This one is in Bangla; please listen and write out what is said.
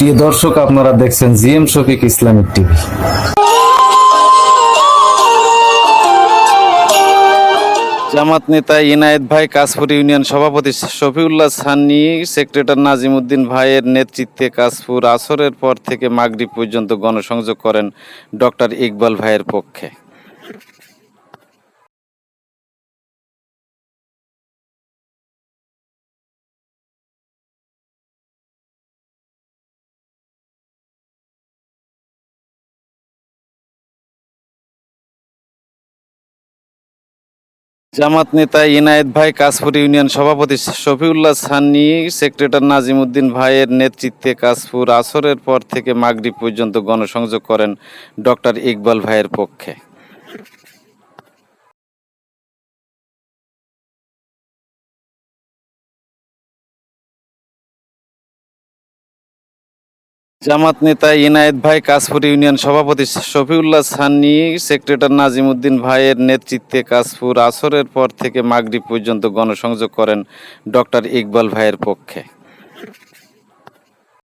প্রিয় দর্শক, আপনারা দেখছেন GM Shafiq Islamic TV. Jamaat নেতা ইনায়েত ভাই কাশপুর ইউনিয়ন সভাপতি শফিউল্লাহ সানি সেক্রেটারি নাজিম উদ্দিন ভাইয়ের নেতৃত্বে কাশপুর আসরের পর থেকে মাগরিব পর্যন্ত গণসংযোগ করেন ডক্টর ইকবাল ভাইয়ের পক্ষে। জামাত নেতা ইনায়েত ভাই কাশপুর ইউনিয়ন সভাপতি শফিউল্লাহ সানি সেক্রেটার নাজিম উদ্দিন ভাইয়ের নেতৃত্বে কাশপুর আসরের পর থেকে মাগরিব পর্যন্ত গণসংযোগ করেন ডক্টর ইকবাল ভাইয়ের পক্ষে। জামাত নেতা ইনায়েত ভাই কাশপুর ইউনিয়ন সভাপতি শফিউল্লাহ সানি, সেক্রেটারি নাজিম উদ্দিন ভাইয়ের নেতৃত্বে কাশপুর আসরের পর থেকে মাগরিব পর্যন্ত গণসংযোগ করেন ডক্টর ইকবাল ভাইয়ের পক্ষে।